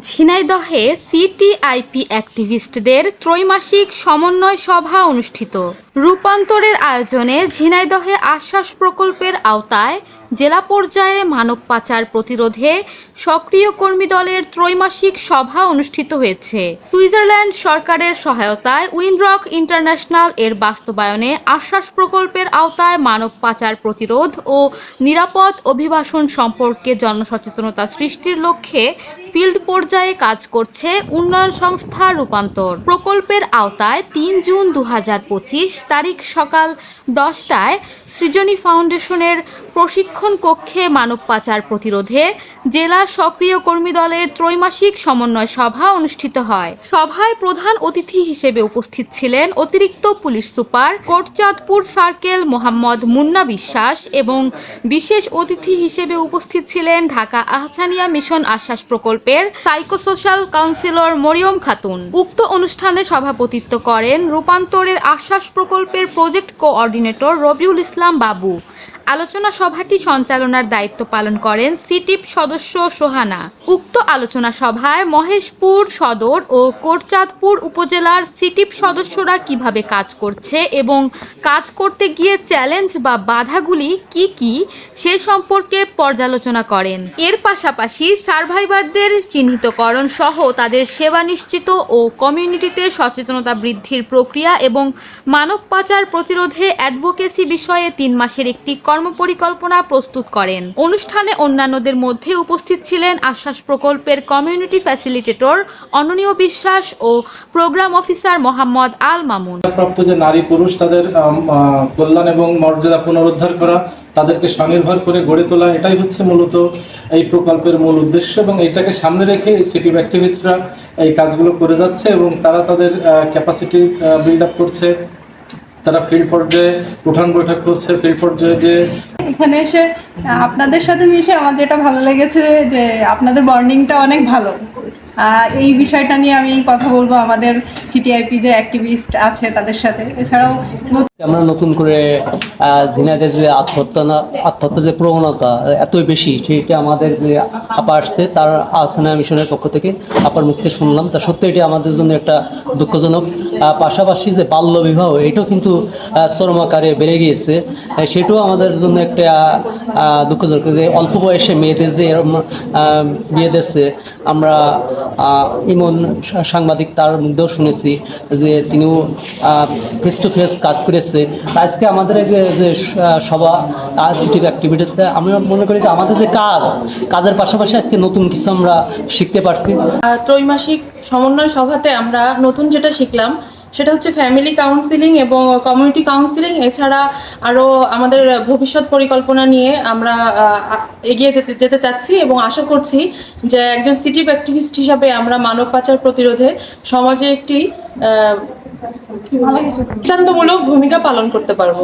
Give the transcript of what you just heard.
ঝিনাইদহে সিটিআইপি অ্যাক্টিভিস্টদের ত্রৈমাসিক সমন্বয় সভা অনুষ্ঠিত। রূপান্তরের আয়োজনে ঝিনাইদহে আশ্বাস প্রকল্পের আওতায় জেলা পর্যায়ে মানব পাচার প্রতিরোধে সক্রিয় কর্মী দলের ত্রৈমাসিক সভা অনুষ্ঠিত হয়েছে। সুইজারল্যান্ড সরকারের সহায়তায় উইনরক ইন্টারন্যাশনাল এর বাস্তবায়নে আশ্বাস প্রকল্পের আওতায় মানব পাচার প্রতিরোধ ও নিরাপদ অভিবাসন সম্পর্কে জনসচেতনতা সৃষ্টির লক্ষ্যে ফিল্ড পর্যায়ে কাজ করছে উন্নয়ন সংস্থা রূপান্তর। প্রকল্পের আওতায় তিন জুন দু হাজার পঁচিশ তারিখ সকাল দশটায় সৃজনী ফাউন্ডেশনের প্রশিক্ষণ কক্ষে মানব পাচার প্রতিরোধে জেলা সক্রিয় কর্মী দলের ত্রৈমাসিক সমন্বয় সভা অনুষ্ঠিত হয়। সভায় প্রধান অতিথি হিসেবে উপস্থিত ছিলেন অতিরিক্ত police super Kotchandpur circle Mohammad Munna Biswas এবং বিশেষ অতিথি হিসেবে উপস্থিত ছিলেন ঢাকা আহসানিয়া মিশন আশ্বাস প্রকল্পের সাইকোসোশ্যাল কাউন্সিলর মরিয়ম খাতুন। উক্ত অনুষ্ঠানে সভাপতিত্ব করেন রূপান্তরের আশ্বাস প্রকল্পের প্রজেক্ট কোঅর্ডিনেটর রবিউল ইসলাম বাবু। আলোচনা সভাটি সঞ্চালনার দায়িত্ব পালন করেন সিটিপ সদস্য সোহানা। উক্ত আলোচনা সভায় মহেশপুর সদর ও কোটচাঁদপুর উপজেলার সিটিপ সদস্যরা কীভাবে কাজ করছে এবং কাজ করতে গিয়ে চ্যালেঞ্জ বা বাধাগুলি কি কি সে সম্পর্কে পর্যালোচনা করেন। এর পাশাপাশি সার্ভাইভারদের চিহ্নিতকরণ সহ তাদের সেবা নিশ্চিত ও কমিউনিটিতে সচেতনতা বৃদ্ধির প্রক্রিয়া এবং মানব পাচার প্রতিরোধে অ্যাডভোকেসি বিষয়ে তিন মাসের একটি কর্মপরিকল্পনা প্রস্তুত করেন। অনুষ্ঠানে অন্যান্যদের মধ্যে উপস্থিত ছিলেন আশ্বাস প্রকল্পের কমিউনিটি ফ্যাসিলিটেটর অননীয় বিশ্বাস ও প্রোগ্রাম অফিসার মোহাম্মদ আল মামুন। প্রাপ্ত যে নারী পুরুষ তাদের কল্যাণ এবং মর্যাদা পুনরুদ্ধার করা, তাদেরকে স্বনির্ভর করে গড়ে তোলা, এটাই হচ্ছে মূলত এই প্রকল্পের মূল উদ্দেশ্য এবং এটাকে সামনে রেখে এই সিটি অ্যাক্টিভিস্টরা এই কাজগুলো করে যাচ্ছে এবং তারা তাদের ক্যাপাসিটি বিল্ড আপ করছে। তারা ফিল্ড পর্যায়ে উঠান বৈঠক করছে ফিল্ড পর্যায়ে যে এখানে এসে আপনাদের সাথে মিশে আমার যেটা ভালো লেগেছে যে আপনাদের বন্ডিংটা অনেক ভালো। এই বিষয়টা নিয়ে আমি কথা বলব আমাদের সিটিআইপি যে অ্যাক্টিভিস্ট আছে তাদের সাথে। এছাড়াও আমরা নতুন করে ঝিনাইদের যে আত্মহত্যা না আত্মহত্যা যে প্রবণতা এতই বেশি সেটা আমাদের যে আপা আসছে তার আসানা মিশনের পক্ষ থেকে আপার মুখে শুনলাম। তা সত্যি এটি আমাদের জন্য একটা দুঃখজনক পাশাপাশি যে বাল্য বিবাহ এটাও কিন্তু আহ, চরম আকারে বেড়ে গিয়েছে। সেটাও আমাদের জন্য একটা দুঃখজনক যে অল্প বয়সে মেয়েদের যে বিয়ে দিচ্ছে আমরা ইমন সাংবাদিক তার মধ্যেও শুনেছি যে তিনিও ফেস টু ফেস কাজ করেছে। আজকে আমাদের যে সভা সিটিভ অ্যাক্টিভিটিসটা আমরা মনে করি যে আমাদের যে কাজ কাজের পাশাপাশি আজকে নতুন কিছু আমরা শিখতে পারছি। ত্রৈমাসিক সমন্বয় সভাতে আমরা নতুন যেটা শিখলাম সেটা হচ্ছে ফ্যামিলি কাউন্সিলিং এবং কমিউনিটি কাউন্সিলিং এছাড়া আরও আমাদের ভবিষ্যৎ পরিকল্পনা নিয়ে আমরা এগিয়ে যেতে যেতে চাচ্ছি এবং আশা করছি যে একজন সিটি অ্যাক্টিভিস্ট হিসাবে আমরা মানব পাচার প্রতিরোধে সমাজে একটি দৃষ্টান্তমূলক ভূমিকা পালন করতে পারব।